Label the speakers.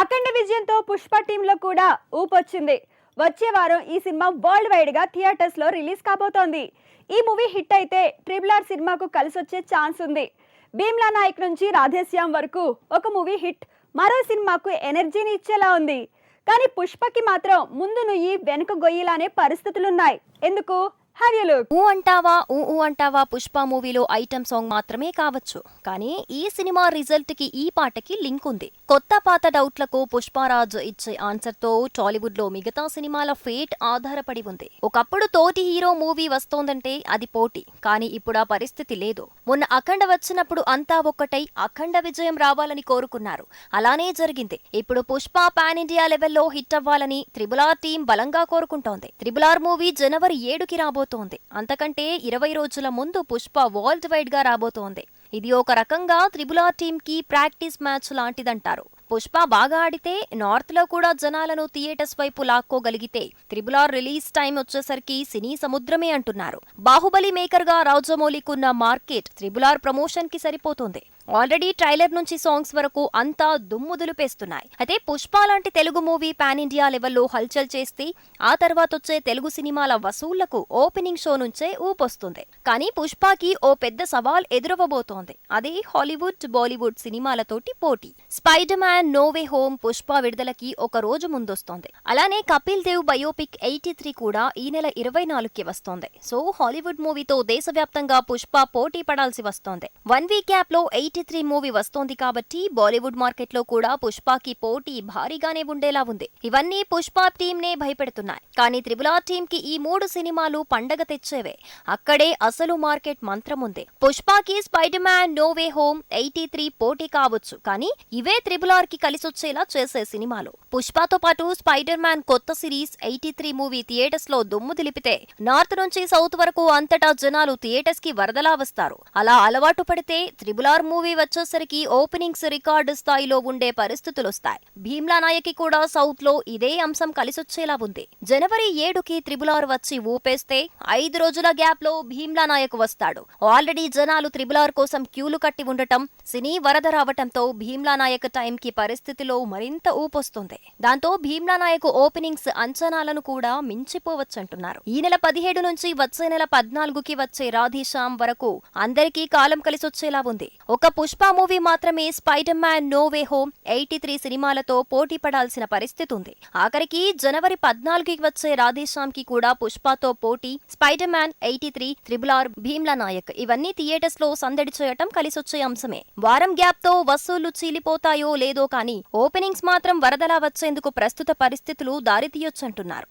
Speaker 1: అఖండ విజయంతో పుష్ప టీంలో కూడా ఊపొచ్చింది. వచ్చే వారం ఈ సినిమా వరల్డ్ వైడ్గా థియేటర్స్లో రిలీజ్ కాబోతోంది. ఈ మూవీ హిట్ అయితే ట్రిపుల్ ఆర్ సినిమాకు కలిసొచ్చే ఛాన్స్ ఉంది. భీమ్లా నాయక్ నుంచి రాధేశ్యామ్ వరకు ఒక మూవీ హిట్ మరో సినిమాకు ఎనర్జీని ఇచ్చేలా ఉంది. కానీ పుష్పకి మాత్రం ముందు నుయ్యి వెనుక గొయ్యిలానే పరిస్థితులున్నాయి. ఎందుకు? హ్యావ్ యూ లుక్
Speaker 2: ఊ అంటావా ఊ ఊ అంటావా పుష్ప మూవీలో ఐటమ్ సాంగ్ మాత్రమే కావచ్చు. కానీ ఈ సినిమా రిజల్ట్కి ఈ పాటకి లింక్ ఉంది. కొత్త పాత డౌట్లకు పుష్పరాజ్ ఇచ్చే ఆన్సర్తో టాలీవుడ్లో మిగతా సినిమాల ఫేట్ ఆధారపడి ఉంది. ఒకప్పుడు తోటి హీరో మూవీ వస్తోందంటే అది పోటీ. కానీ ఇప్పుడు ఆ పరిస్థితి లేదు. మొన్న అఖండ వచ్చినప్పుడు అంతా ఒక్కటై అఖండ విజయం రావాలని కోరుకున్నారు. అలానే జరిగింది. ఇప్పుడు పుష్ప పాన్ ఇండియా లెవెల్లో హిట్ అవ్వాలని త్రిబులార్ టీం బలంగా కోరుకుంటోంది. త్రిబులార్ మూవీ జనవరి ఏడుకి రాబోతుంది. అంతకంటే ఇరవై రోజుల ముందు పుష్ప వరల్డ్ వైడ్గా రాబోతోంది. ఇది ఒక రకంగా త్రిబులార్ టీం కి ప్రాక్టీస్ మ్యాచ్ లాంటిదంటారు. పుష్ప బాగా ఆడితే నార్త్లో కూడా జనాలను థియేటర్స్ వైపు లాక్కోగలిగితే త్రిబులార్ రిలీజ్ టైం వచ్చేసరికి సినీ సముద్రమే అంటున్నారు. బాహుబలి మేకర్గా రాజమౌళికున్న మార్కెట్ త్రిబులార్ ప్రమోషన్కి సరిపోతుంది. ఆల్రెడీ ట్రైలర్ నుంచి సాంగ్స్ వరకు అంతా దుమ్ముదులు పేస్తున్నాయి. అయితే పుష్ప లాంటి తెలుగు మూవీ పాన్ ఇండియా లెవెల్లో హల్చల్ చేస్తే ఆ తర్వాత వచ్చే తెలుగు సినిమాల వసూళ్ళకు ఓపెనింగ్ షో నుంచే ఊపొస్తుంది. కానీ పుష్పకి ఓ పెద్ద సవాల్ ఎదురవ్వబోతోంది. అది హాలీవుడ్ బాలీవుడ్ సినిమాలతోటి పోటీ. Spider Man no way home Pushpa విడుదలకి ఒక రోజు ముందొస్తోంది. అలానే Kapil Dev biopic eighty three కూడా ఈ నెల ఇరవై నాలుగుకి వస్తోంది. సో హాలీవుడ్ మూవీతో దేశవ్యాప్తంగా పుష్ప పోటీ పడాల్సి వస్తోంది. వన్ వీక్ గ్యాప్లో ఎయిటీ త్రీ మూవీ వస్తోంది కాబట్టి బాలీవుడ్ మార్కెట్లో కూడా పుష్పకి పోటీ భారీగానే ఉండేలా ఉంది. ఇవన్నీ పుష్ప టీం నే భయపెడుతున్నాయి. కానీ త్రిబులార్ టీం కి ఈ మూడు సినిమాలు పండగ తెచ్చేవే. అక్కడే అసలు మార్కెట్ మంత్రం ఉంది. పుష్పకి Spider Man no way home eighty three పోటీ కావచ్చు. కానీ ఇవే త్రిబులార్కి కలిసొచ్చేలా చేసే సినిమాలు. పుష్పతో పాటు స్పైడర్ మ్యాన్ కొత్త సిరీస్ ఎయిటీ త్రీ మూవీ థియేటర్స్లో దుమ్ము దిలిపితే నార్త్ నుంచి సౌత్ వరకు అంతటా జనాలు థియేటర్స్కి వరదలా వస్తారు. అలా అలవాటు పడితే త్రిబులార్ మూవీ వచ్చేసరికి ఓపెనింగ్స్ రికార్డు స్థాయిలో ఉండే పరిస్థితులొస్తాయి. భీమ్లా నాయకి కూడా సౌత్లో ఇదే అంశం కలిసొచ్చేలా ఉంది. జనవరి ఏడుకి ఆర్ వచ్చి ఊపేస్తే ఐదు రోజుల గ్యాప్లో భీమ్లా నాయక్ వస్తాడు. ఆల్రెడీ జనాలు త్రిబులార్ కోసం క్యూలు కట్టి ఉండటం సినీ వరద రావటంతో భీమ్లా నాయక్ టైం కి పరిస్థితిలో మరింత ఊపొస్తుంది. దాంతో భీమ్లా నాయక్ ఓపెనింగ్స్ అంచనాలను కూడా మించిపోవచ్చంటున్నారు. ఈ నెల పదిహేడు నుంచి వచ్చే నెల పద్నాలుగుకి వచ్చే రాధేశ్యామ్ వరకు అందరికీ కాలం కలిసొచ్చేలా ఉంది. ఒక పుష్ప మూవీ మాత్రమే Spider Man no way home eighty three సినిమాలతో పోటీ పడాల్సిన పరిస్థితి ఉంది. ఆఖరికి జనవరి పద్నాలుగుకి వచ్చే రాధేశ్యామ్కి కూడా పుష్పతో పోటీ Spider Man eighty three triple R Bheemla Nayak ఇవన్నీ థియేటర్స్లో సందడి చేయటం కలిసొచ్చే అంశమే. వారం గ్యాప్తో వసూళ్ళు చీలిపోతాయో లేదో కానీ ఓపెనింగ్స్ మాత్రం వరదలా వచ్చేందుకు ప్రస్తుత పరిస్థితులు దారితీయొచ్చంటున్నారు.